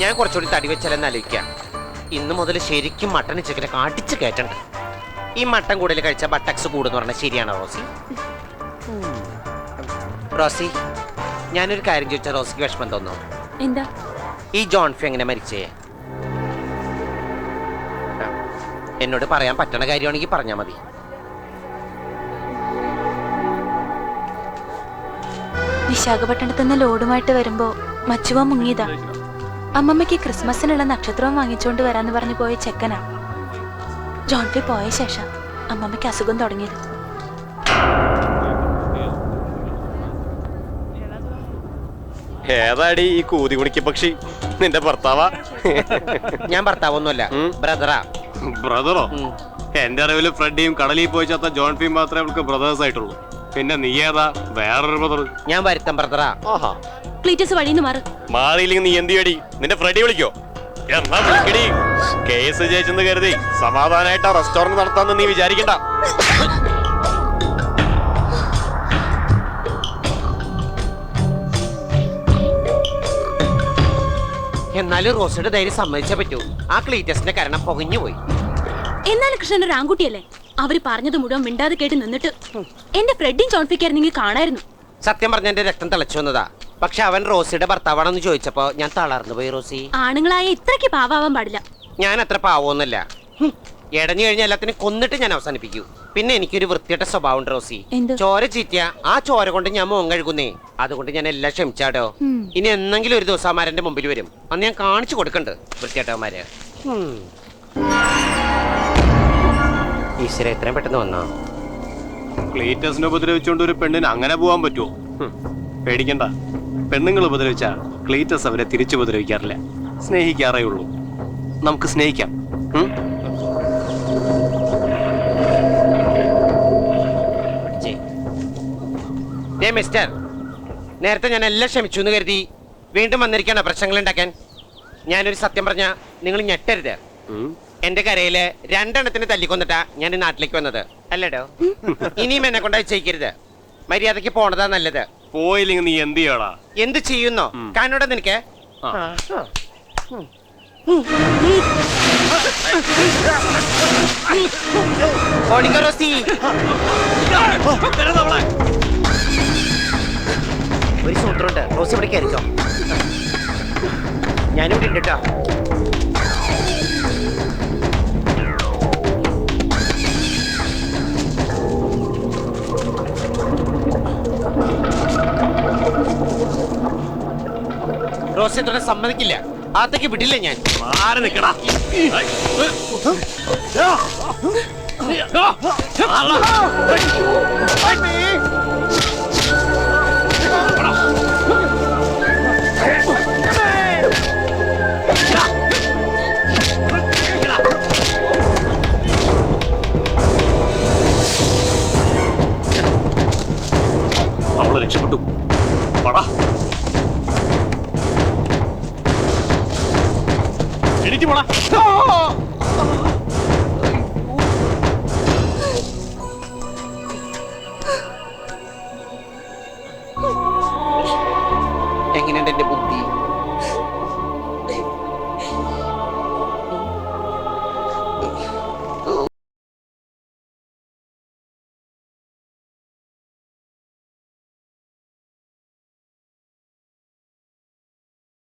ഞാൻ കുറച്ചുകൂടി തടി വെച്ചാലെന്ന് ആലോചിക്കാം ഇന്ന് മുതൽ ശരിക്കും മട്ടൺ ചിക്കനെ കാട്ടിച്ച് കയറ്റണ്ട. ഈ മട്ടൻ കൂടുതൽ കഴിച്ച ബട്ടക്സ് കൂടുന്ന് പറഞ്ഞാൽ ശരിയാണോ റോസി? റോസി ഞാനൊരു കാര്യം ചോദിച്ചാൽ റോസിക്ക് വിഷമം തോന്നോ എന്താ? ഈ ജോൺഫി എങ്ങനെ മരിച്ചേ? എന്നോട് പറയാൻ പറ്റണ കാര്യമാണെങ്കിൽ പറഞ്ഞാൽ മതി. വിശാഖപട്ടണത്തുനിന്ന് ലോഡുമായിട്ട് വരുമ്പോ മച്ചുവ മുങ്ങിയതാ. അമ്മമ്മയ്ക്ക് ക്രിസ്മസിനുള്ള നക്ഷത്രവും വാങ്ങിച്ചുകൊണ്ട് വരാന്ന് പറഞ്ഞു പോയ ചെക്കനാ. ജോൺഫി പോയ ശേഷം അമ്മമ്മയ്ക്ക് അസുഖം തുടങ്ങിയത്. ഏതാടി ഈ കൂതി കുണിക്ക് പക്ഷി? നിന്റെ ഭർത്താവാ? ഞാൻ ഭർത്താവൊന്നുമല്ല. ബ്രദറാ. ബ്രദറോ. എന്റെ അറിവിൽ ഫ്രെഡിയും കടലിൽ പോയി ചത്ത ജോൺഫിയും ഫീം മാത്രമേ അവൾക്ക് ബ്രദേഴ്സ് ആയിട്ടുള്ളൂ പിന്നെ നീ ഏതാ? വേറൊരു ബ്രദർ ഞാൻ വരുത്തം ബ്രദറാ ആഹാ. ക്ലീറ്റസ് വഴിന്ന് മാറ്. മാറിയില്ലെങ്കിൽ നീ എന്ത് ചെയ്യടി നിന്റെ ഫ്രെഡി വിളിക്കോ? എന്നാ വിളിക്കടി? കേസ് ജയിച്ചെന്ന് കരുതി സമാധാനായിട്ട് ആ റെസ്റ്റോറന്റ് നടത്താന്ന് നീ വിചാരിക്കണ്ട. എന്നാലും റോസയുടെ ധൈര്യം സമ്മതിച്ചേ പറ്റൂ. ആ ക്ലീറ്റസിന്റെ കരണം പൊകഞ്ഞു പോയി എന്നാലും കൃഷ്ണൻ ഒരു ആൺകുട്ടിയല്ലേ? അവർ പറഞ്ഞത് മുഴുവൻ മിണ്ടാതെ കേട്ട് നിന്നിട്ട് എന്റെ ഫ്രെഡിൻ ചോൺഫിക്കായിരുന്നെങ്കിൽ കാണായിരുന്നു. സത്യം പറഞ്ഞ എന്റെ രക്തം തിളച്ചു വന്നതാ. പക്ഷെ അവൻ റോസിയുടെ ഭർത്താവാണെന്ന് ചോദിച്ചപ്പോ ഞാൻ തളർന്നു പോയി റോസി. ആണുങ്ങളായ ഇത്രയ്ക്ക് പാവാവാൻ പാടില്ല. ഞാൻ അത്ര പാവോന്നല്ല എടഞ്ഞു കഴിഞ്ഞ എല്ലാത്തിനും കൊന്നിട്ട് ഞാൻ അവസാനിപ്പിക്കൂ. പിന്നെ എനിക്കൊരു വൃത്തിയുടെ സ്വഭാവം ഉണ്ട് റോസി. എന്ത്? ചോര ചീറ്റിയ. ആ ചോര കൊണ്ട് ഞാൻ മോൻ കഴുകുന്നേ. അതുകൊണ്ട് ഞാൻ എല്ലാം ക്ഷമിച്ചാടോ. ഇനി എന്നെങ്കിലും ഒരു ദിവസം മുമ്പിൽ വരും. അന്ന് ഞാൻ കാണിച്ചു കൊടുക്കണ്ട് വൃത്തിയേട്ടവന്മാര്. ഈശ്വര എത്രയും പെട്ടെന്ന് വന്നോ? ക്ലീറ്റസിനെ ഉപദ്രവിച്ചുകൊണ്ട് ഒരു പെണ്ണിന് അങ്ങനെ പോവാൻ പറ്റുമോ പേടിക്കണ്ട. പെണ്ണുങ്ങൾ ഉപദ്രവിച്ച ക്ലീറ്റസ് അവരെ തിരിച്ചു ഉപദ്രവിക്കാറില്ല. സ്നേഹിക്കാറേ ഉള്ളൂ. നമുക്ക് സ്നേഹിക്കാം? മിസ്റ്റർ നേരത്തെ ഞാൻ എല്ലാം ക്ഷമിച്ചു എന്ന് കരുതി വീണ്ടും വന്നിരിക്കണോ പ്രശ്നങ്ങൾ ഉണ്ടാക്കാൻ. ഞാനൊരു സത്യം പറഞ്ഞ നിങ്ങൾ ഞെട്ടരുത്. എന്റെ കരയിൽ രണ്ടെണ്ണത്തിന് തല്ലിക്കൊന്നിട്ടാ ഞാൻ ഈ നാട്ടിലേക്ക് വന്നത്. അല്ലടോ? ഇനിയും എന്നെ കൊണ്ട് ചെയ്യരുത്. മര്യാദയ്ക്ക് പോണതാ നല്ലത്. പോയില്ലെങ്കിൽ നീ എന്ത് ചെയ്യടാ? എന്ത് ചെയ്യുന്നോ? കാണോടെ നിനക്ക്. ആ. ഓടിക്കോ റോസി. ഒരു സൂത്രമുണ്ട്. റോസി ഇവിടെ കയറിക്കോ. ഞാനും ഉണ്ട് തുടരെ സമ്മതിക്കില്ല. അകത്തേക്ക് വിടില്ല ഞാൻ. മാറി നിക്കടാ. അവൾ രക്ഷപ്പെട്ടു പടാ. എണീറ്റ് പോടാ. എങ്ങനെയുണ്ട് എന്റെ ബുദ്ധി?